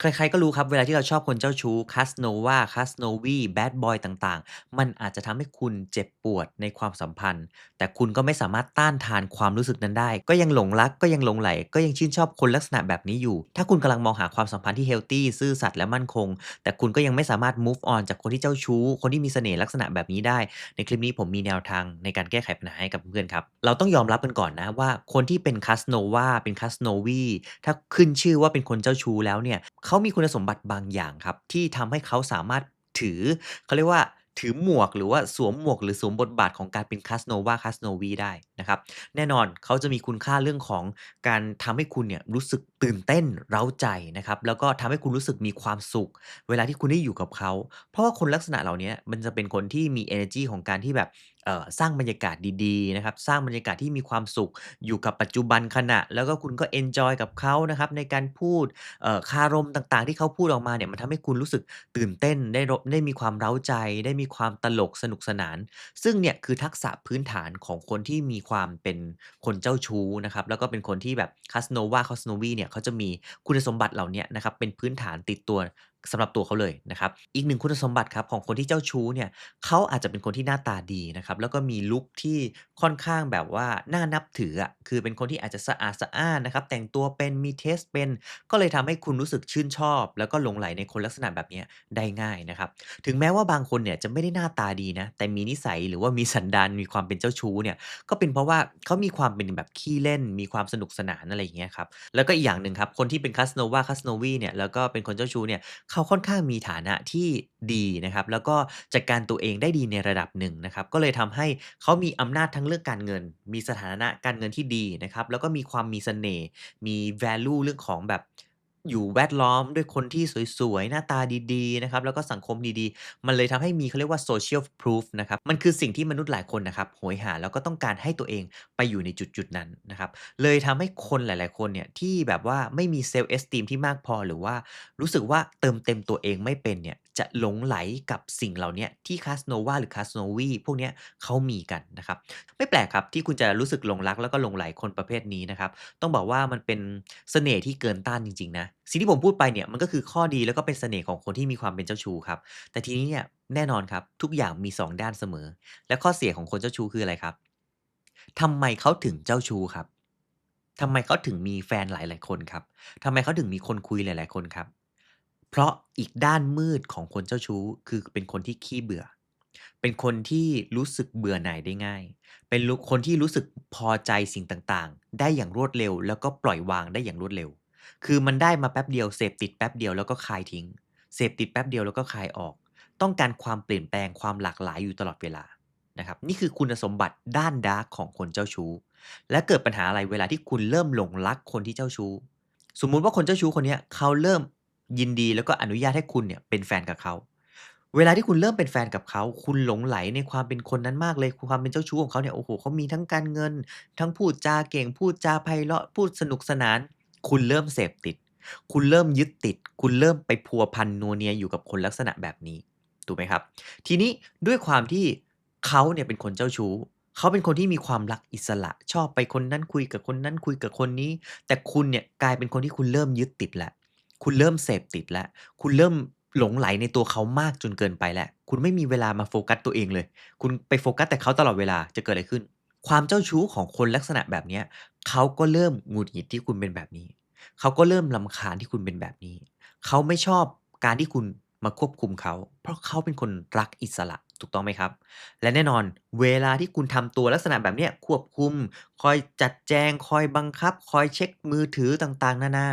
ใครๆก็รู้ครับเวลาที่เราชอบคนเจ้าชู้ Casanova Casnovi Bad Boy ต่างๆ มันอาจจะทำให้คุณเจ็บปวดในความสัมพันธ์ แต่คุณก็ไม่สามารถต้านทานความรู้สึกนั้นได้ ก็ยังหลงรักก็ยังหลงใหล ก็ยังชื่นชอบคนลักษณะแบบนี้อยู่ ถ้าคุณกำลังมองหาความสัมพันธ์ที่เฮลทีซื่อสัตย์และมั่นคง แต่คุณก็ยังไม่สามารถ move on จากคนที่เจ้าชู้ คนที่มีเสน่ห์ลักษณะแบบนี้ได้ ในคลิปนี้ผมมีแนวทางในการแก้ไขปัญหาให้กับเพื่อนครับเราต้องยอมรับกันก่อนนะว่า คนที่เป็น Casanova เป็น Casnovi ถ้าขึ้นชื่อว่าเป็นคนเจ้าชู้แล้วเนี่ยเขามีคุณสมบัติบางอย่างครับ ที่ทำให้เขาสามารถถือเขาเรียกว่าถือหมวกหรือว่าสวมหมวกหรือสวมบทบาทของการเป็น Casanova Casnovi ได้นะครับ แน่นอนเขาจะมีคุณค่าเรื่องของการทำให้คุณเนี่ยรู้สึกตื่นเต้นเร้าใจนะครับ แล้วก็ทำให้คุณรู้สึกมีความสุข เวลาที่คุณได้อยู่กับเขา เพราะว่าคนลักษณะเหล่านี้มันจะเป็นคนที่มีเอเนอร์จีของการที่แบบ เอ่อ สร้างบรรยากาศดี ๆ นะครับ สร้างบรรยากาศที่มีความสุข อยู่กับปัจจุบันขณะ แล้วก็คุณก็เอนจอยกับเขานะครับ ในการพูด เอ่อ คารมต่าง ๆ ที่เขาพูดออกมาเนี่ย มันทำให้คุณรู้สึกตื่นเต้น ได้รบ ได้มีความเร้าใจ ได้มีความตลกสนุกสนาน ซึ่งเนี่ย คือทักษะพื้นฐานของคนที่มีความเป็นคนเจ้าชู้นะครับ แล้วก็เป็นคนที่แบบ Casanova Casnovi เนี่ย เขาจะมีคุณสมบัติเหล่าเนี้ยนะครับ เป็นพื้นฐานติดตัว สำหรับตัวเขาเลยนะครับ อีกหนึ่งคุณสมบัติครับของคนที่เจ้าชู้เนี่ยเขาอาจจะเป็นคนที่หน้าตาดีนะครับแล้วก็มีลุกที่ค่อนข้างแบบว่าน่านับถืออะคือเป็นคนที่อาจจะสะอาดสะอ้านนะครับแต่งตัวเป็นมีเทสเป็น ก็เลยทำให้คุณรู้สึกชื่นชอบ แล้วก็หลงใหลในคนลักษณะแบบนี้ได้ง่ายนะครับถึงแม้ว่าบางคนเนี่ยจะไม่ได้หน้าตาดีนะแต่มีนิสัยหรือว่ามีสันดานมีความเป็นเจ้าชู้เนี่ยก็เป็นเพราะว่าเขามีความเป็นแบบขี้เล่น มีความสนุกสนานอะไรอย่างเงี้ยครับแล้วก็อีกอย่างหนึ่งครับคนที่เป็น Casanova Casnovi เนี่ยแล้วก็เป็นคนเจ้าชู้เนี่ยเขาค่อนข้างมีฐานะที่ดีนะครับ แล้วก็จัดการตัวเองได้ดีในระดับหนึ่งนะครับ ก็เลยทำให้เขามีอำนาจทั้งเรื่องการเงิน มีสถานะการเงินที่ดีนะครับ แล้วก็มีความมีเสน่ห์ มี value เรื่องของแบบ อยู่แวดล้อมด้วยคนที่สวยๆ หน้าตาดีๆ นะครับ แล้วก็สังคมดีๆ มันเลยทำให้มีเขาเรียกว่า Social Proof นะครับ มันคือสิ่งที่มนุษย์หลายคนนะครับโหยหาแล้วก็ต้องการให้ตัวเองไปอยู่ในจุดๆ นั้นนะครับ เลยทำให้คนหลายๆ คนเนี่ยที่แบบว่าไม่มี Self Esteem ที่มากพอหรือว่ารู้สึกว่าเติมเต็มตัวเองไม่เป็นเนี่ยจะหลงใหลกับสิ่งเหล่านี้ที่ Casanova หรือ Casnovi พวกนี้เขามีกันนะครับไม่แปลกครับที่คุณจะรู้สึกหลงรักแล้วก็หลงใหลคนประเภทนี้นะครับต้องบอกว่ามันเป็นเสน่ห์ที่เกินต้านจริงๆนะ สิ่งที่ผมพูดไปเนี่ยมันก็คือข้อดีแล้วก็เป็นเสน่ห์ของคนที่มีความเป็นเจ้าชู้ครับ แต่ทีนี้เนี่ยแน่นอนครับทุกอย่างมี 2 ด้านเสมอ และข้อเสียของคนเจ้าชู้คืออะไรครับทำไมเขาถึงเจ้าชู้ครับทำไมเขาถึงมีแฟนหลาย ๆ คนครับทำไมเขาถึงมีคนคุยหลาย ๆ คนครับ เพราะอีกด้านมืดของคนเจ้าชู้คือเป็นคนที่ขี้เบื่อ เป็นคนที่รู้สึกเบื่อหน่ายได้ง่าย เป็นคนที่รู้สึกพอใจสิ่งต่าง ๆ ได้อย่างรวดเร็ว แล้วก็ปล่อยวางได้อย่างรวดเร็ว คือมันได้มาแป๊บเดียวเสพติดแป๊บเดียวแล้วก็คายทิ้ง เสพติดแป๊บเดียวแล้วก็คายออก ต้องการความเปลี่ยนแปลงความหลากหลายอยู่ตลอดเวลานะครับนี่คือคุณสมบัติด้านดาร์กของคนเจ้าชู้ และเกิดปัญหาอะไรเวลาที่คุณเริ่มหลงรักคนที่เจ้าชู้ สมมุติว่าคนเจ้าชู้คนนี้เขาเริ่มยินดีแล้วก็อนุญาตให้คุณเนี่ยเป็นแฟนกับเขา เวลาที่คุณเริ่มเป็นแฟนกับเขา คุณหลงใหลในความเป็นคนนั้นมากเลยความเป็นเจ้าชู้ของเขาเนี่ยโอ้โฮเขามีทั้งการเงิน ทั้งพูดจาเก่งพูดจาไพเราะพูดสนุกสนาน คุณเริ่มเสพติด คุณเริ่มยึดติด คุณเริ่มไปพัวพันนัวเนียอยู่กับคนลักษณะแบบนี้ถูกไหมครับ ทีนี้ด้วยความที่เขาเนี่ยเป็นคนเจ้าชู้เขาเป็นคนที่มีความรักอิสระ ชอบไปคนนั้นคุยกับคนนั้นคุยกับคนนี้ แต่คุณเนี่ยกลายเป็นคนที่คุณเริ่มยึดติดแล้วคุณเริ่มเสพติดแล้วคุณเริ่มหลงใหลในตัวเขามากจนเกินไปแล้วคุณไม่มีเวลามาโฟกัสตัวเองเลย คุณไปโฟกัสแต่เขาตลอดเวลาจะเกิดอะไรขึ้น ความเจ้าชู้ของคนลักษณะแบบนี้เขาก็เริ่มหงุดหงิดที่คุณเป็นแบบนี้ เขาก็เริ่มรำคาญที่คุณเป็นแบบนี้ เขาไม่ชอบการที่คุณมาควบคุมเขา เพราะเขาเป็นคนรักอิสระถูกต้องไหมครับ และแน่นอนเวลาที่คุณทำตัวลักษณะแบบเนี้ยควบคุม คอยจัดแจง คอยบังคับ คอยเช็กมือถือต่างๆ นานา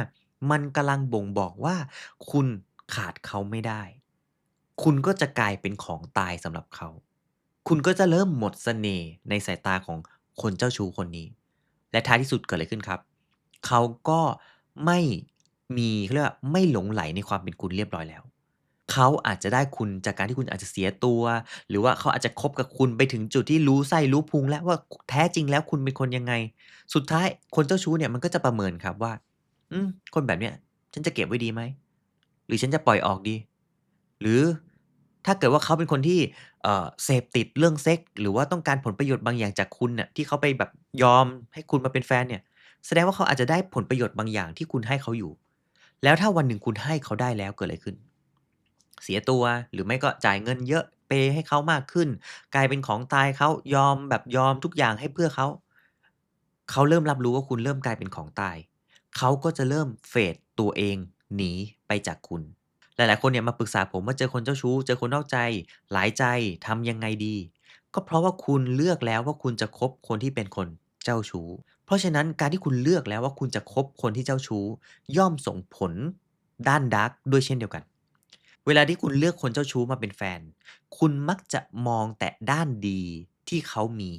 มันกำลังบ่งบอกว่า คุณขาดเขาไม่ได้ คุณก็จะกลายเป็นของตายสำหรับเขา คุณก็จะเริ่มหมดเสน่ห์ในสายตาของคนเจ้าชู้คนนี้ และท้ายที่สุดเกิดอะไรขึ้นครับ เขาก็ ไม่มีเขาเรียกว่า ไม่หลงใหลในความเป็นคุณเรียบร้อยแล้ว เขาอาจจะได้คุณจากการที่คุณอาจจะเสียตัว หรือว่าเขาอาจจะคบกับคุณไปถึงจุดที่รู้ไส้รู้พุงแล้วว่าแท้จริงแล้วคุณเป็นคนยังไง สุดท้ายคนเจ้าชู้เนี่ยมันก็จะประเมินครับว่า อืมคนแบบเนี้ยฉันจะเก็บไว้ดีไหม หรือฉันจะปล่อยออกดี หรือถ้าเกิดว่าเขาเป็นคนที่เอ่อเสพติดเรื่องเซ็กส์หรือว่าต้องการผลประโยชน์บางอย่างจากคุณน่ะที่เขาไปแบบยอมให้คุณมาเป็นแฟนเนี่ย แสดงว่าเขาอาจจะได้ผลประโยชน์บางอย่างที่คุณให้เขาอยู่ แล้วถ้าวันหนึ่งคุณให้เขาได้แล้วเกิดอะไรขึ้น เสียตัวหรือไม่ก็จ่ายเงินเยอะเปย์ให้เขามากขึ้น กลายเป็นของตายเขายอมแบบยอมทุกอย่างให้เพื่อเขา เขาเริ่มรับรู้ว่าคุณเริ่มกลายเป็นของตาย เขาก็จะเริ่มเฟดตัวเองหนีไปจากคุณ หลาย ๆ คนเนี่ยมาปรึกษาผมว่าเจอคนเจ้าชู้ เจอคนนอกใจ หลายใจทำยังไงดี ก็เพราะว่าคุณเลือกแล้วว่าคุณจะคบคนที่เป็นคนเจ้าชู้ เพราะฉะนั้นการที่คุณเลือกแล้วว่าคุณจะคบคนที่เจ้าชู้ ย่อมส่งผลด้านดาร์กด้วยเช่นเดียวกัน เวลาที่คุณเลือกคนเจ้าชู้มาเป็นแฟน คุณมักจะมองแต่ด้านดีที่เขามี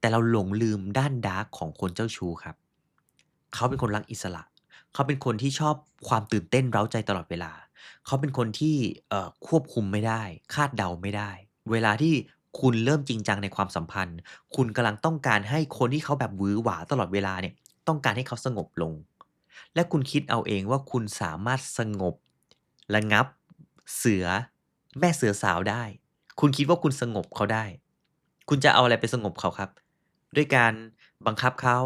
แต่เราหลงลืมด้านดาร์กของคนเจ้าชู้ครับ เขาเป็นคนรักอิสระ เขาเป็นคนที่ชอบความตื่นเต้นเร้าใจตลอดเวลา เขาเป็นคนที่ควบคุมไม่ได้ คาดเดาไม่ได้ เวลาที่ คุณเริ่มจริงจังในความสัมพันธ์ คุณกำลังต้องการให้คนที่เขาแบบวือหวาตลอดเวลาเนี่ยต้องการให้เขาสงบลง และคุณคิดเอาเองว่าคุณสามารถสงบระงับเสือแม่เสือสาวได้ คุณคิดว่าคุณสงบเขาได้ คุณจะเอาอะไรไปสงบเขาครับ ด้วยการบังคับเขา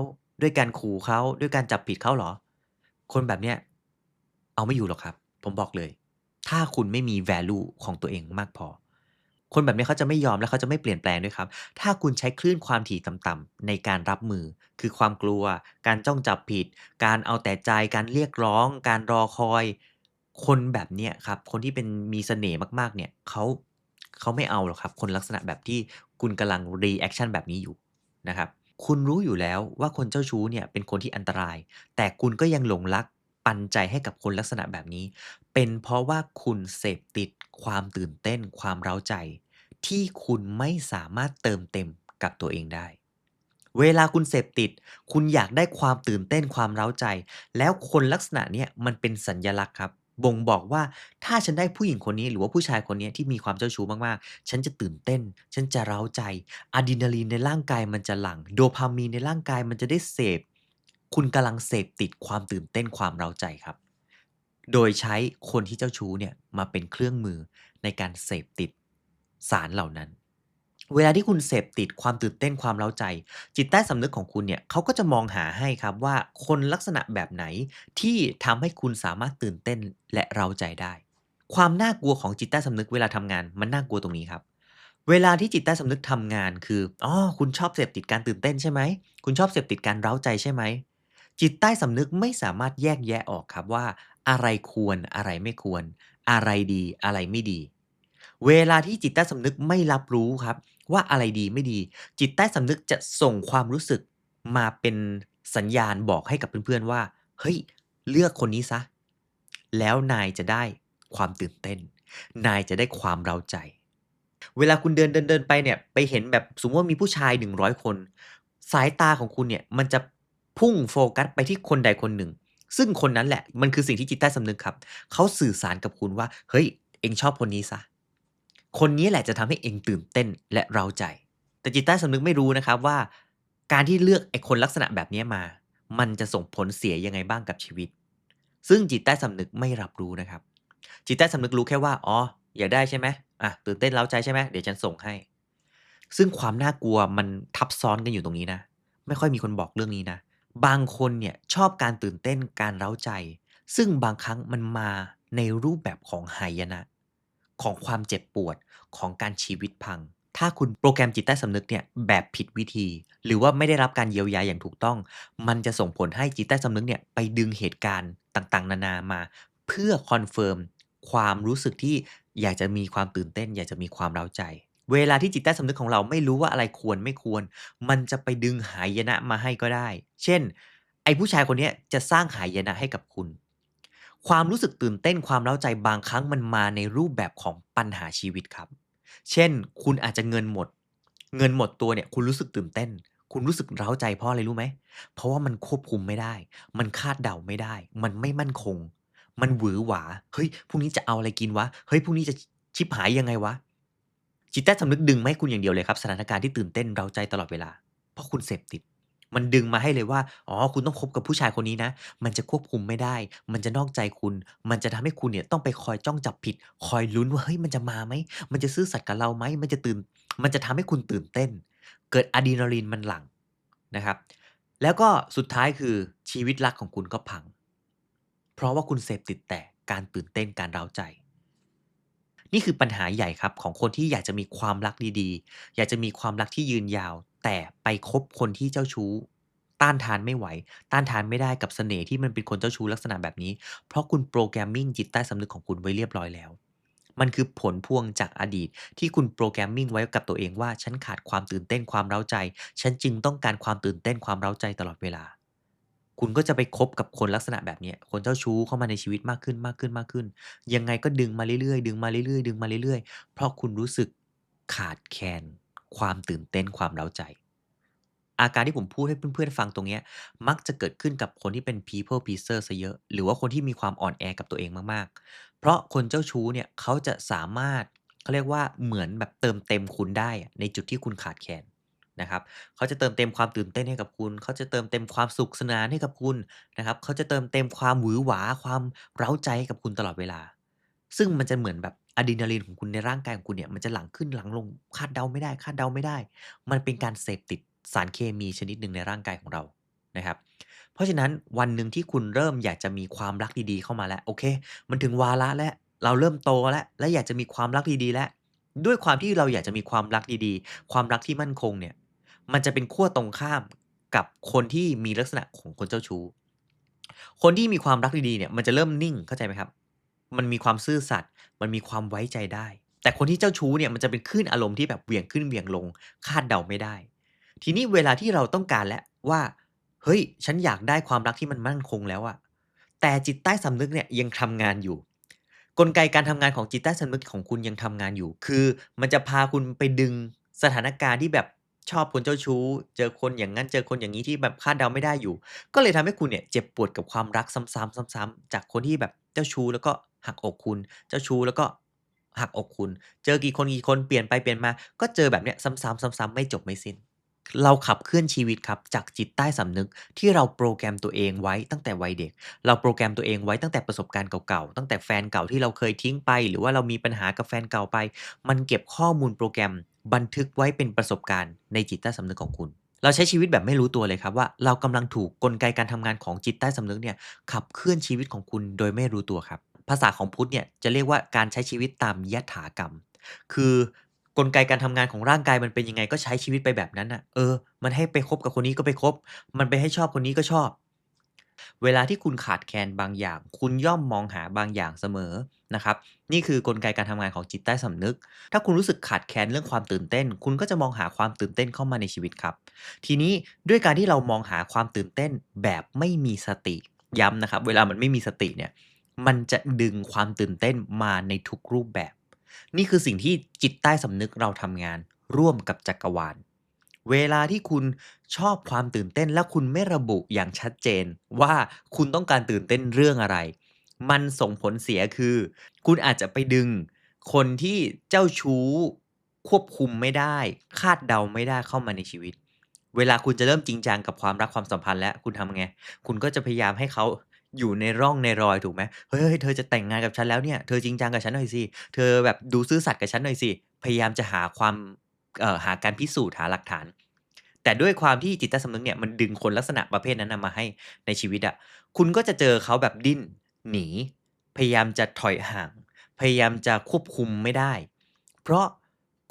ด้วยการขู่เขา ด้วยการจับผิดเขาเหรอ คนแบบเนี้ยเอาไม่อยู่หรอกครับ ผมบอกเลย ถ้าคุณไม่มี value ของตัวเองมากพอ คนแบบนี้เขาจะไม่ยอมและเขาจะไม่เปลี่ยนแปลงด้วยครับ ถ้าคุณใช้คลื่นความถี่ต่ำๆในการรับมือ คือความกลัว การจ้องจับผิด การเอาแต่ใจ การเรียกร้อง การรอคอย คนแบบนี้ครับ คนที่เป็นมีเสน่ห์มากๆ เนี่ยเขาเขาไม่เอาหรอกครับ คนลักษณะแบบที่คุณกำลังรีแอกชันแบบนี้อยู่นะครับ คุณรู้อยู่แล้วว่าคนเจ้าชู้เนี่ยเป็นคนที่อันตราย แต่คุณก็ยังหลงรักปันใจให้กับคนลักษณะแบบนี้ เป็นเพราะว่าคุณเสพติดความตื่นเต้น ความเร้าใจ ที่คุณไม่สามารถเติมเต็มกับตัวเองได้ เวลาคุณเสพติด คุณอยากได้ความตื่นเต้นความเร้าใจ แล้วคนลักษณะเนี้ยมันเป็นสัญลักษณ์ครับ บ่งบอกว่าถ้าฉันได้ผู้หญิงคนนี้ หรือว่าผู้ชายคนนี้ที่มีความเจ้าชู้มากๆ ฉันจะตื่นเต้น ฉันจะเร้าใจอะดรีนาลินในร่างกายมันจะหลั่งโดพามีนในร่างกายมันจะได้เสพ คุณกำลังเสพติดความตื่นเต้นความเร้าใจครับ โดยใช้คนที่เจ้าชู้เนี่ยมาเป็นเครื่องมือในการเสพติด สารเหล่านั้น เวลาที่คุณเสพติดความตื่นเต้นความเร้าใจ จิตใต้สำนึกของคุณเนี่ยเขาก็จะมองหาให้ครับว่าคนลักษณะแบบไหนที่ทำให้คุณสามารถตื่นเต้นและเร้าใจได้ ความน่ากลัวของจิตใต้สำนึกเวลาทำงานมันน่ากลัวตรงนี้ครับเวลาที่จิตใต้สำนึกทำงานคือ อ๋อ คุณชอบเสพติดการตื่นเต้นใช่ไหม คุณชอบเสพติดการเร้าใจใช่ไหม จิตใต้สำนึกไม่สามารถแยกแยะออกครับว่า อะไรควร อะไรไม่ควร อะไรดี อะไรไม่ดี เวลาที่จิตใต้สำนึกไม่รับรู้ครับ ว่าอะไรดีไม่ดี จิตใต้สำนึกจะส่งความรู้สึกมาเป็นสัญญาณบอกให้กับเพื่อนๆว่า เฮ้ย เลือกคนนี้ซะ แล้วนายจะได้ความตื่นเต้น นายจะได้ความเร้าใจ เวลาคุณเดินๆๆไปเนี่ย ไปเห็นแบบสมมติว่ามีผู้ชาย 100 คน สายตาของคุณเนี่ยมันจะพุ่งโฟกัสไปที่คนใดคนหนึ่ง ซึ่งคนนั้นแหละมันคือสิ่งที่จิตใต้สำนึกครับ เขาสื่อสารกับคุณว่า เฮ้ย เองชอบคนนี้ซะ คนนี้แหละจะทำให้เองตื่นเต้นและเร้าใจ แต่จิตใต้สำนึกไม่รู้นะครับว่า การที่เลือกไอ้คนลักษณะแบบนี้มา มันจะส่งผลเสียยังไงบ้างกับชีวิต ซึ่งจิตใต้สำนึกไม่รับรู้นะครับ จิตใต้สำนึกรู้แค่ว่าอ๋ออยากได้ใช่ไหมอะตื่นเต้นเร้าใจใช่ไหมเดี๋ยวฉันส่งให้ ซึ่งความน่ากลัวมันทับซ้อนกันอยู่ตรงนี้นะ ไม่ค่อยมีคนบอกเรื่องนี้นะ บางคนเนี่ยชอบการตื่นเต้นการเร้าใจ ซึ่งบางครั้งมันมาในรูปแบบของหายนะ ของความเจ็บปวดของการชีวิตพัง ถ้าคุณโปรแกรมจิตใต้สำนึกเนี่ยแบบผิดวิธี หรือว่าไม่ได้รับการเยียวยาอย่างถูกต้อง มันจะส่งผลให้จิตใต้สำนึกเนี่ยไปดึงเหตุการณ์ต่างๆ นานามา เพื่อคอนเฟิร์มความรู้สึกที่อยากจะมีความตื่นเต้น อยากจะมีความเร้าใจ เวลาที่จิตใต้สำนึกของเราไม่รู้ว่าอะไรควรไม่ควร มันจะไปดึงหายนะมาให้ก็ได้ เช่น ไอ้ผู้ชายคนนี้จะสร้างหายนะให้กับคุณ ความรู้สึกตื่นเต้นความเร้าใจบางครั้งมันมาในรูปแบบของปัญหาชีวิตครับ เช่น คุณอาจจะเงินหมด เงินหมดตัวเนี่ยคุณรู้สึกตื่นเต้น คุณรู้สึกเร้าใจเพราะอะไรรู้ไหม เพราะว่ามันควบคุมไม่ได้ มันคาดเดาไม่ได้ มันไม่มั่นคง มันหวือหวา เฮ้ยพรุ่งนี้จะเอาอะไรกินวะ เฮ้ยพรุ่งนี้จะชิบหายยังไงวะ จิตใต้สำนึกดึงมาให้คุณอย่างเดียวเลยครับ สถานการณ์ที่ตื่นเต้นเร้าใจตลอดเวลา เพราะคุณเสพติด มันดึงมาให้เลยว่า อ๋อ คุณต้องคบกับผู้ชายคนนี้นะ มันจะควบคุมไม่ได้ มันจะนอกใจคุณ มันจะทำให้คุณเนี่ยต้องไปคอยจ้องจับผิด คอยลุ้นว่า เฮ้ย มันจะมาไหม มันจะซื่อสัตย์กับเราไหม มันจะตื่น มันจะทำให้คุณตื่นเต้น เกิดอะดรีนาลินมันหลั่งนะครับ แล้วก็สุดท้ายคือชีวิตรักของคุณก็พัง เพราะว่าคุณเสพติดแต่การตื่นเต้น การร้าใจนี่คือปัญหาใหญ่ครับของคนที่อยากจะมีความรักดีๆ อยากจะมีความรักที่ยืนยาว แต่ไปคบคนที่เจ้าชู้ ต้านทานไม่ไหว ต้านทานไม่ได้กับเสน่ห์ที่มันเป็นคนเจ้าชู้ลักษณะแบบนี้ เพราะคุณ programming จิตใต้สำนึกของคุณไว้เรียบร้อยแล้ว มันคือผลพวงจากอดีต ที่คุณ programming ไว้กับตัวเองว่าฉันขาดความตื่นเต้นความเร้าใจ ฉันจึงต้องการความตื่นเต้นความเร้าใจตลอดเวลา คุณก็จะไปคบกับคนลักษณะแบบนี้คนเจ้าชู้เข้ามาในชีวิตมากขึ้นๆๆยังไงก็ดึงมาเรื่อยๆดึงมาเรื่อยๆดึงมาเรื่อยๆ เพราะคุณรู้สึกขาดแคลน ความตื่นเต้นความเร้าใจ อาการที่ผมพูดให้เพื่อนๆฟังตรงนี้มักจะเกิดขึ้นกับคนที่เป็น people pleaser เสียเยอะ หรือว่าคนที่มีความอ่อนแอกับตัวเองมากๆ เพราะคนเจ้าชู้เนี่ยเขาจะสามารถเขาเรียกว่าเหมือนแบบเติมเต็มคุณได้ในจุดที่คุณขาดแคลนนะครับเขาจะเติมเต็มความตื่นเต้นให้กับคุณ เขาจะเติมเต็มความสุขสนานให้กับคุณนะครับ เขาจะเติมเต็มความหวือหวาความเร้าใจให้กับคุณตลอดเวลา ซึ่งมันจะเหมือนแบบอะดรีนาลินของคุณในร่างกายของคุณเนี่ย มันจะหลั่งขึ้นหลั่งลงคาดเดาไม่ได้คาดเดาไม่ได้ มันเป็นการเสพติดสารเคมีชนิดหนึ่งในร่างกายของเรานะครับ เพราะฉะนั้นวันหนึ่งที่คุณเริ่มอยากจะมีความรักดีๆ เข้ามาแล้วโอเค มันถึงวาระแล้วเราเริ่มโตแล้วและอยากจะมีความรักดีๆแล้วด้วยความที่เราอยากจะมีความรักดีๆ ความรักที่มั่นคงเนี่ย มันจะเป็นขั้วตรงข้ามกับคนที่มีลักษณะของคนเจ้าชู้ คนที่มีความรักดีๆเนี่ย มันจะเริ่มนิ่งเข้าใจไหมครับ มันมีความซื่อสัตย์มันมีความไว้ใจได้ แต่คนที่เจ้าชู้เนี่ยมันจะเป็นคลื่นอารมณ์ที่แบบเหวี่ยงขึ้นเหวี่ยงลงคาดเดาไม่ได้ ทีนี้เวลาที่เราต้องการแล้วว่า เฮ้ย ฉันอยากได้ความรักที่มันมั่นคงแล้วอะแต่จิตใต้สำนึกเนี่ยยังทำงานอยู่ กลไกการทำงานของจิตใต้สำนึกของคุณยังทำงานอยู่ คือ มันจะพาคุณไปดึงสถานการณ์ที่แบบชอบคนเจ้าชู้ เจอคนอย่างงั้นเจอคนอย่างงี้ที่แบบคาดเดาไม่ได้อยู่ ก็เลยทำให้คุณเนี่ยเจ็บปวดกับความรักซ้ำๆๆๆจากคนที่แบบเจ้าชู้แล้วก็ หักอกคุณเจ้าชู้แล้วก็หักอกคุณ เจอกี่คนๆเปลี่ยนไปเปลี่ยนมา ก็เจอแบบเนี้ยซ้ำๆๆๆไม่จบไม่สิ้น เราขับเคลื่อนชีวิตครับจากจิตใต้สำนึกที่เราโปรแกรมตัวเองไว้ตั้งแต่วัยเด็ก เราโปรแกรมตัวเองไว้ตั้งแต่ประสบการณ์เก่าๆตั้งแต่แฟนเก่าที่เราเคยทิ้งไป หรือว่าเรามีปัญหากับแฟนเก่าไป มันเก็บข้อมูลโปรแกรมบันทึกไว้เป็นประสบการณ์ในจิตใต้สำนึกของคุณเราใช้ชีวิตแบบไม่รู้ตัวเลยครับว่าเรากำลังถูกกลไกการทำงานของจิตใต้สำนึกเนี่ยขับเคลื่อนชีวิตของคุณโดยไม่รู้ตัวครับ ภาษาของพุทธเนี่ยจะเรียกว่าการใช้ชีวิตตามยถากรรม คือกลไกการทำงานของร่างกายมันเป็นยังไงก็ใช้ชีวิตไปแบบนั้นน่ะ เออ มันให้ไปคบกับคนนี้ก็ไปคบ มันไปให้ชอบคนนี้ก็ชอบ เวลาที่คุณขาดแคลนบางอย่าง คุณย่อมมองหาบางอย่างเสมอนะครับ นี่คือกลไกการทำงานของจิตใต้สำนึก ถ้าคุณรู้สึกขาดแคลนเรื่องความตื่นเต้น คุณก็จะมองหาความตื่นเต้นเข้ามาในชีวิตครับ ทีนี้ด้วยการที่เรามองหาความตื่นเต้นแบบไม่มีสติ ย้ำนะครับ เวลามันไม่มีสติเนี่ย มันจะดึงความตื่นเต้นมาในทุกรูปแบบ นี่คือสิ่งที่จิตใต้สำนึกเราทำงานร่วมกับจักรวาล เวลาที่คุณชอบความตื่นเต้นและคุณไม่ระบุอย่างชัดเจน ว่าคุณต้องการตื่นเต้นเรื่องอะไร มันส่งผลเสียคือ คุณอาจจะไปดึง คนที่เจ้าชู้ ควบคุมไม่ได้ คาดเดาไม่ได้เข้ามาในชีวิต เวลาคุณจะเริ่มจริงจังกับความรักความสัมพันธ์ แล้วคุณทำไง คุณก็จะพยายามให้เขา อยู่ในร่องในรอยถูกไหมเฮ้ยเธอจะแต่งงานกับฉันแล้วเนี่ยเธอจริงจังกับฉันหน่อยสิเธอแบบดูซื่อสัตย์กับฉันหน่อยสิพยายามจะหาความหาการพิสูจน์หาหลักฐาน แต่ด้วยความที่จิตใต้สำนึกเนี่ยมันดึงคนลักษณะประเภทนั้นมาให้ในชีวิตอะคุณก็จะเจอเขาแบบดิ้นหนี พยายามจะถอยห่าง พยายามจะควบคุมไม่ได้ เพราะ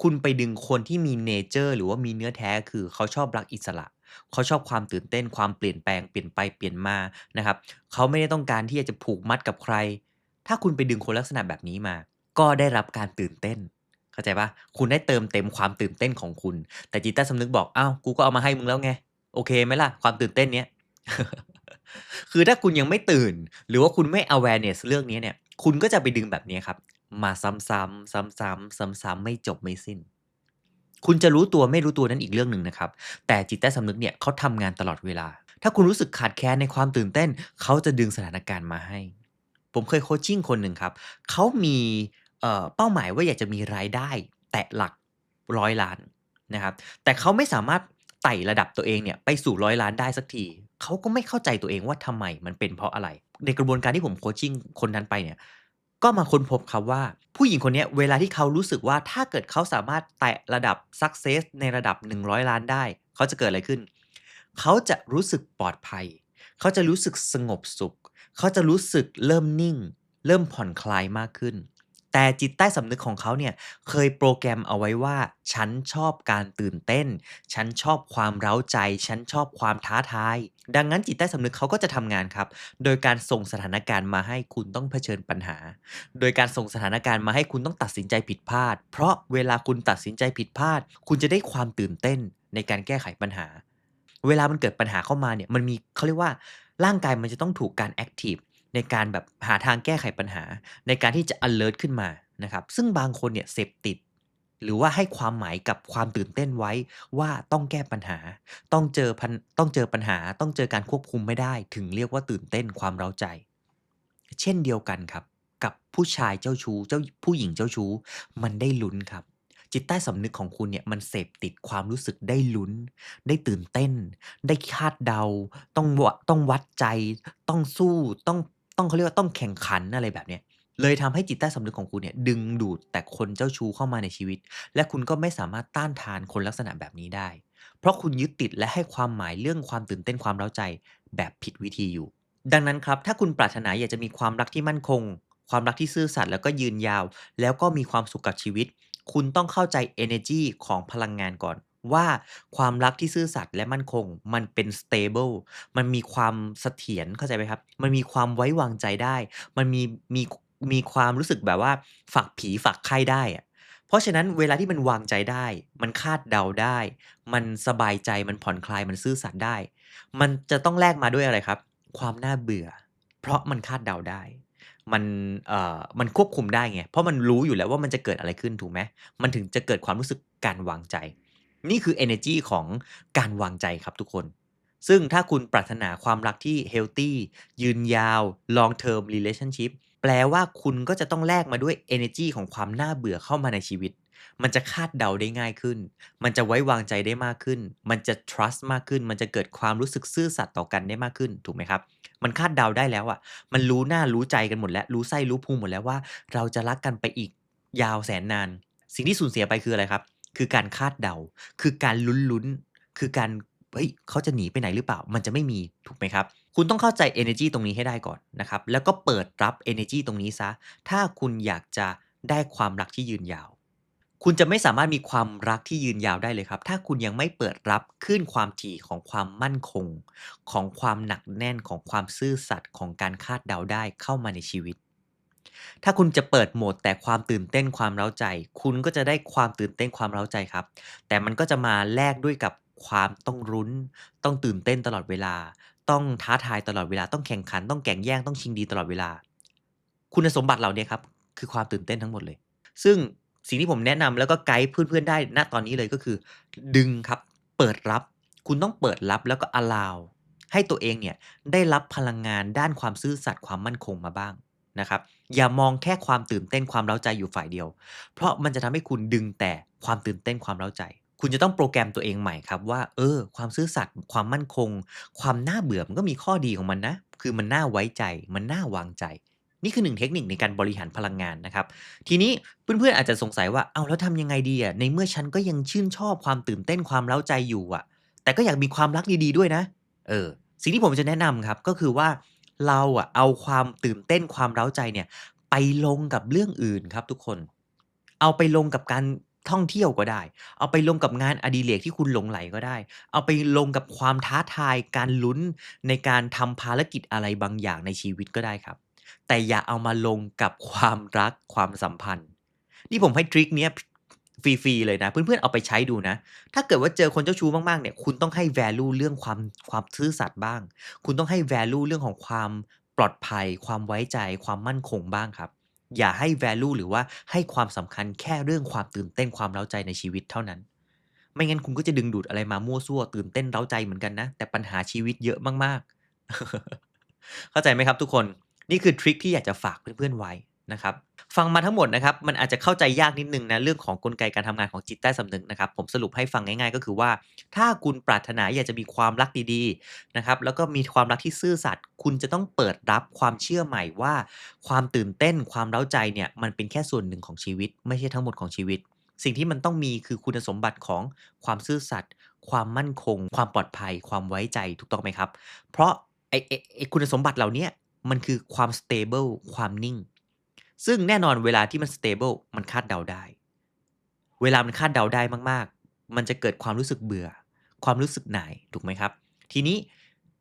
คุณไปดึงคนที่มีเนเชอร์หรือว่ามีเนื้อแท้คือเขาชอบรักอิสระ เขาชอบความตื่นเต้นความเปลี่ยนแปลงเปลี่ยนไปเปลี่ยนมานะครับเขาไม่ได้ต้องการที่จะผูกมัดกับใคร ถ้าคุณไปดึงคนลักษณะแบบนี้มา ก็ได้รับการตื่นเต้นเข้าใจปล่าคุณได้เติมเต็มความตื่นเต้นของคุณ แต่จิตใต้สำนึกบอกอ้าวกูก็เอามาให้มึงแล้วไงโอเคไหมล่ะความตื่นเต้นเนี้ยคือถ้าคุณยังไม่ตื่น หรือว่าคุณไม่ awareness เรื่องนี้เนี่ย คุณก็จะไปดึงแบบนี้ครับ มาซ้ำๆซ้ำๆซ้ำๆไม่จบไม่สิ้น คุณจะรู้ตัวไม่รู้ตัวนั้นอีกเรื่องหนึ่งนะครับ แต่จิตใต้สำนึกเนี่ยเขาทำงานตลอดเวลา ถ้าคุณรู้สึกขาดแคลนในความตื่นเต้น เขาจะดึงสถานการณ์มาให้ ผมเคยโคชชิ่งคนหนึ่งครับ เขามีเป้าหมายว่าอยากจะมีรายได้ แตะหลัก100ล้านนะครับ แต่เขาไม่สามารถไต่ระดับตัวเองเนี่ยไปสู่100ล้านได้สักที เขาก็ไม่เข้าใจตัวเองว่าทำไมมันเป็นเพราะอะไร ในกระบวนการที่ผมโคชชิ่งคนนั้นไปเนี่ย ก็มาค้นพบครับว่า ผู้หญิงคนนี้เวลาที่เขารู้สึกว่าถ้าเกิดเขาสามารถแตะระดับ success ในระดับ 100 ล้านได้ เขาจะเกิดอะไรขึ้น เขาจะรู้สึกปลอดภัย เขาจะรู้สึกสงบสุข เขาจะรู้สึกเริ่มนิ่ง เริ่มผ่อนคลายมากขึ้น แต่จิตใต้สำนึกของเขาเนี่ยเคยโปรแกรมเอาไว้ว่า ฉันชอบการตื่นเต้น ฉันชอบความเร้าใจ ฉันชอบความท้าทาย ดังนั้นจิตใต้สำนึกเขาก็จะทำงานครับ โดยการส่งสถานการณ์มาให้คุณต้องเผชิญปัญหา โดยการส่งสถานการณ์มาให้คุณต้องตัดสินใจผิดพลาด เพราะเวลาคุณตัดสินใจผิดพลาด คุณจะได้ความตื่นเต้นในการแก้ไขปัญหา เวลามันเกิดปัญหาเข้ามาเนี่ยมันมีเขาเรียกว่าร่างกายมันจะต้องถูกการแอคทีฟ ในการแบบหาทางแก้ไขปัญหา ในการที่จะ alert ขึ้นมานะครับ ซึ่งบางคนเนี่ยเสพติด หรือว่าให้ความหมายกับความตื่นเต้นไว้ว่าต้องแก้ปัญหา ต้องเจอพันต้องเจอปัญหา ต้องเจอการควบคุมไม่ได้ ถึงเรียกว่าตื่นเต้นความเร้าใจ เช่นเดียวกันครับ กับผู้ชายเจ้าชู้เจ้าผู้หญิงเจ้าชู้ มันได้ลุ้นครับจิตใต้สำนึกของคุณเนี่ยมันเสพติดความรู้สึกได้ลุ้น ได้ตื่นเต้น ได้คาดเดา ต้องวะต้องวัดใจ ต้องสู้ต้อง ต้องเขาเรียกว่าต้องแข่งขันอะไรแบบเนี้ยเลยทำให้จิตใต้สำนึกของคุณเนี่ยดึงดูดแต่คนเจ้าชู้เข้ามาในชีวิต และคุณก็ไม่สามารถต้านทานคนลักษณะแบบนี้ได้ เพราะคุณยึดติดและให้ความหมายเรื่องความตื่นเต้นความเร้าใจแบบผิดวิธีอยู่ ดังนั้นครับ ถ้าคุณปรารถนาอยากจะมีความรักที่มั่นคง ความรักที่ซื่อสัตย์แล้วก็ยืนยาว แล้วก็มีความสุขกับชีวิต คุณต้องเข้าใจ energy ของพลังงานก่อน ว่าความรักที่ซื่อสัตย์และมั่นคง มันเป็น stable มันมีความเสถียรเข้าใจไหมครับ มันมีความไว้วางใจได้ มันมีมีมีความรู้สึกแบบว่าฝักผีฝักไข้ได้อะเพราะฉะนั้นเวลาที่มันวางใจได้ มันคาดเดาได้ มันสบายใจมันผ่อนคลายมันซื่อสัตย์ได้ มันจะต้องแลกมาด้วยอะไรครับ ความน่าเบื่อ เพราะมันคาดเดาได้มันเอ่อมันควบคุมได้ไง เพราะมันรู้อยู่แล้วว่ามันจะเกิดอะไรขึ้นถูกไหมมันถึงจะเกิดความรู้สึกการวางใจ นี่คือ energy ของการวางใจครับทุกคน ซึ่งถ้าคุณปรารถนาความรักที่ healthy ยืนยาว long term relationship แปลว่าคุณก็จะต้องแลกมาด้วย energy ของความน่าเบื่อเข้ามาในชีวิต มันจะคาดเดาได้ง่ายขึ้น มันจะไว้วางใจได้มากขึ้น มันจะ trust มากขึ้น มันจะเกิดความรู้สึกซื่อสัตย์ต่อกันได้มากขึ้น ถูกไหมครับ มันคาดเดาได้แล้วอะมันรู้หน้ารู้ใจกันหมดแล้ว รู้ไส้รู้พุงหมดแล้วว่า เราจะรักกันไปอีกยาวแสนนาน สิ่งที่สูญเสียไปคืออะไรครับ คือการคาดเดา คือการลุ้นๆ คือการเฮ้ยเขาจะหนีไปไหนหรือเปล่า มันจะไม่มีถูกไหมครับ คุณต้องเข้าใจ energy ตรงนี้ให้ได้ก่อนนะครับ แล้วก็เปิดรับ energy ตรงนี้ซะ ถ้าคุณอยากจะได้ความรักที่ยืนยาว คุณจะไม่สามารถมีความรักที่ยืนยาวได้เลยครับ ถ้าคุณยังไม่เปิดรับคลื่นความถี่ของความมั่นคง ของความหนักแน่นของความซื่อสัตย์ของการคาดเดาได้เข้ามาในชีวิต ถ้าคุณจะเปิดโหมดแต่ความตื่นเต้นความเร้าใจ คุณก็จะได้ความตื่นเต้นความเร้าใจครับ แต่มันก็จะมาแลกด้วยกับความต้องรุ้น ต้องตื่นเต้นตลอดเวลา ต้องท้าทายตลอดเวลาต้องแข่งขัน ต้องแข่งแย่งต้องชิงดีตลอดเวลา คุณสมบัติเหล่านี้ครับคือความตื่นเต้นทั้งหมดเลย ซึ่งสิ่งที่ผมแนะนำแล้วก็ไกด์เพื่อนๆได้ณตอนนี้เลยก็คือ ดึงครับเปิดรับ คุณต้องเปิดรับแล้วก็ allow ให้ตัวเองเนี่ยได้รับพลังงานด้านความซื่อสัตย์ความมั่นคงมาบ้างนะครับ อย่ามองแค่ความตื่นเต้นความเร้าใจอยู่ฝ่ายเดียว เพราะมันจะทำให้คุณดึงแต่ความตื่นเต้นความเร้าใจ คุณจะต้องโปรแกรมตัวเองใหม่ครับว่า เออ ความซื่อสัตย์ความมั่นคง ความน่าเบื่อมันก็มีข้อดีของมันนะ คือมันน่าไว้ใจ มันน่าวางใจ นี่คือหนึ่งเทคนิคในการบริหารพลังงานนะครับ ทีนี้เพื่อนๆอาจจะสงสัยว่าเอาแล้วทำยังไงดีอะในเมื่อฉันก็ยังชื่นชอบความตื่นเต้นความเร้าใจอยู่อะ แต่ก็อยากมีความรักดีๆด้วยนะ เออ สิ่งที่ผมจะแนะนำครับก็คือว่า เราอะเอาความตื่นเต้นความเร้าใจเนี่ยไปลงกับเรื่องอื่นครับทุกคน เอาไปลงกับการท่องเที่ยวก็ได้ เอาไปลงกับงานอดิเรกที่คุณหลงไหลก็ได้ เอาไปลงกับความท้าทายการลุ้นในการทำภารกิจอะไรบางอย่างในชีวิตก็ได้ครับ แต่อย่าเอามาลงกับความรักความสัมพันธ์ นี่ผมให้ทริกเนี้ย ฟรีๆเลยนะ เพื่อนๆเอาไปใช้ดูนะ ถ้าเกิดว่าเจอคนเจ้าชู้มากๆเนี่ยคุณต้องให้ value เรื่องความความซื่อสัตย์บ้าง คุณต้องให้ value เรื่องของความปลอดภัย ความไว้ใจ ความมั่นคงบ้างครับ อย่าให้ value หรือว่าให้ความสำคัญแค่เรื่องความตื่นเต้นความเร้าใจในชีวิตเท่านั้น ไม่งั้นคุณก็จะดึงดูดอะไรมามั่วซั่วตื่นเต้นเร้าใจเหมือนกันนะ แต่ปัญหาชีวิตเยอะมากๆ เข้าใจไหมครับทุกคนนี่คือทริกที่อยากจะฝากเพื่อนๆไว้นะครับ ฟังมาทั้งหมดนะครับ มันอาจจะเข้าใจยากนิดนึงนะเรื่องของกลไกการทำงานของจิตใต้สำนึกนะครับ ผมสรุปให้ฟังง่าย ๆ ก็คือว่า ถ้าคุณปรารถนาอยากจะมีความรักดีๆนะครับ แล้วก็มีความรักที่ซื่อสัตย์คุณจะต้องเปิดรับความเชื่อใหม่ว่า ความตื่นเต้นความเร้าใจเนี่ยมันเป็นแค่ส่วนหนึ่งของชีวิต ไม่ใช่ทั้งหมดของชีวิต สิ่งที่มันต้องมีคือคุณสมบัติของความซื่อสัตย์ความมั่นคง ความปลอดภัย ความไว้ใจถูกต้องไหมครับ เพราะไอ้ไอ้คุณสมบัติเหล่านี้มันคือความสเตเบิลความนิ่ง ซึ่งแน่นอนเวลาที่มันสเตเบิลมันคาดเดาได้ เวลามันคาดเดาได้มากๆ มันจะเกิดความรู้สึกเบื่อ ความรู้สึกหน่ายถูกไหมครับ ทีนี้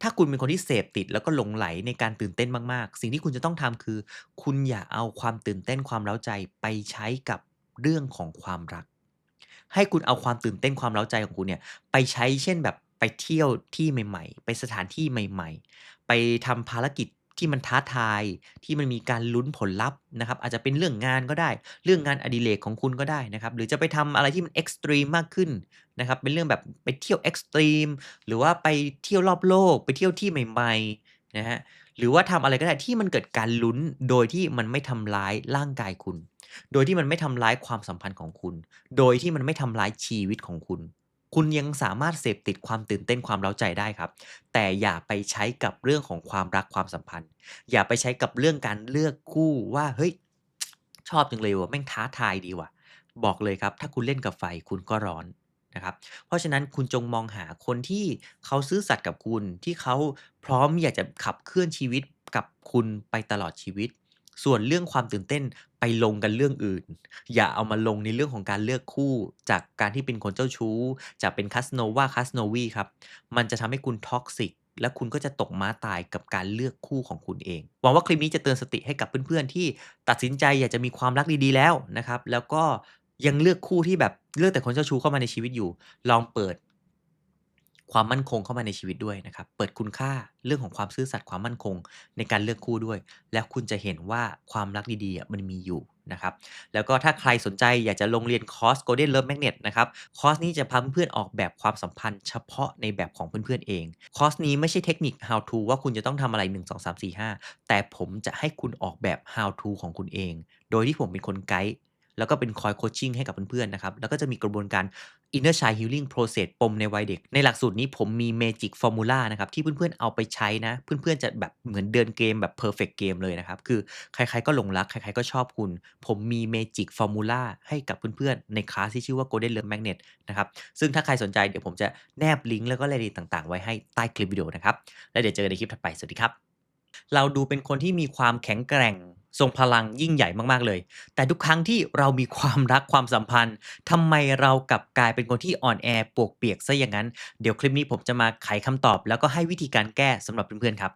ถ้าคุณเป็นคนที่เสพติดแล้วก็หลงไหลในการตื่นเต้นมากๆ สิ่งที่คุณจะต้องทำคือ คุณอย่าเอาความตื่นเต้นความเร้าใจไปใช้กับเรื่องของความรัก ให้คุณเอาความตื่นเต้นความเร้าใจของคุณเนี่ยไปใช้เช่นแบบไปเที่ยวที่ใหม่ ๆ ไปสถานที่ใหม่ ๆ ไปทำภารกิจ ที่มันท้าทายที่มันมีการลุ้นผลลัพธ์นะครับ อาจจะเป็นเรื่องงานก็ได้ เรื่องงานอดิเรกของคุณก็ได้นะครับ หรือจะไปทำอะไรที่มันเอ็กซ์ตรีมมากขึ้นนะครับ เป็นเรื่องแบบไปเที่ยวเอ็กซ์ตรีมหรือว่าไปเที่ยวรอบโลก ไปเที่ยวที่ใหม่ๆนะครับหรือว่าทำอะไรก็ได้ที่มันเกิดการลุ้นโดยที่มันไม่ทำร้ายร่างกายคุณ โดยที่มันไม่ทำร้ายความสัมพันธ์ของคุณ โดยที่มันไม่ทำร้ายชีวิตของคุณ คุณยังสามารถเสพติดความตื่นเต้นความเร้าใจได้ครับ แต่อย่าไปใช้กับเรื่องของความรักความสัมพันธ์ อย่าไปใช้กับเรื่องการเลือกคู่ว่าเฮ้ยชอบจังเลยว่ะแม่งท้าทายดีว่ะ บอกเลยครับ ถ้าคุณเล่นกับไฟคุณก็ร้อนนะครับ เพราะฉะนั้นคุณจงมองหาคนที่เขาซื่อสัตย์กับคุณที่เขาพร้อมอยากจะขับเคลื่อนชีวิตกับคุณไปตลอดชีวิต ส่วนเรื่องความตื่นเต้นไปลงกันเรื่องอื่น อย่าเอามาลงในเรื่องของการเลือกคู่ จากการที่เป็นคนเจ้าชู้ จากเป็น Casanova Casanova ครับ มันจะทำให้คุณ toxic และคุณก็จะตกม้าตายกับการเลือกคู่ของคุณเอง หวังว่าคลิปนี้จะเตือนสติให้กับเพื่อนๆ ที่ตัดสินใจอยากจะมีความรักดีๆแล้วนะครับ แล้วก็ยังเลือกคู่ที่แบบเลือกแต่คนเจ้าชู้เข้ามาในชีวิตอยู่ ลองเปิด ความมั่นคงเข้ามาในชีวิตด้วยนะครับ เปิดคุณค่าเรื่องของความซื่อสัตย์ความมั่นคงในการเลือกคู่ด้วย แล้วคุณจะเห็นว่าความรักดีๆมันมีอยู่นะครับ แล้วก็ถ้าใครสนใจอยากจะลงเรียนคอร์ส Golden Love Magnet นะครับคอร์สนี้จะพาเพื่อนออกแบบความสัมพันธ์เฉพาะในแบบของเพื่อนๆเองคอร์สนี้ไม่ใช่เทคนิค How to ว่าคุณจะต้องทำอะไร 1 2 3 4 5 แต่ผมจะให้คุณออกแบบ How to ของคุณเอง โดยที่ผมเป็นคนไกด์ แล้วก็เป็นคอยโคชชิ่งให้กับเพื่อนๆนะครับ แล้วก็จะมีกระบวนการ Inner Child Healing Process ปมในวัยเด็ก ในหลักสูตรนี้ผมมี Magic Formula นะครับ ที่เพื่อนๆเอาไปใช้นะ เพื่อนๆจะแบบเหมือนเดินเกมแบบเพอร์เฟกต์เกมเลยนะครับ คือใครๆก็หลงรัก ใครๆก็ชอบคุณ ผมมี Magic Formula ให้กับเพื่อนๆ ในคลาสที่ชื่อว่า Golden Love Magnet นะครับ ซึ่งถ้าใครสนใจเดี๋ยวผมจะแนบลิงก์แล้วก็รายละเอียดต่างๆ ไว้ให้ใต้คลิปวิดีโอนะครับ แล้วเดี๋ยวเจอกันในคลิปถัดไป สวัสดีครับ เราดูเป็นคนที่มีความแข็งแกร่ง ทรงพลังยิ่งใหญ่มากๆเลย แต่ทุกครั้งที่เรามีความรักความสัมพันธ์ทำไมเรากลับกลายเป็นคนที่อ่อนแอปวกเปียกซะอย่างนั้น เดี๋ยวคลิปนี้ผมจะมาไขคำตอบ แล้วก็ให้วิธีการแก้สำหรับเพื่อนๆครับ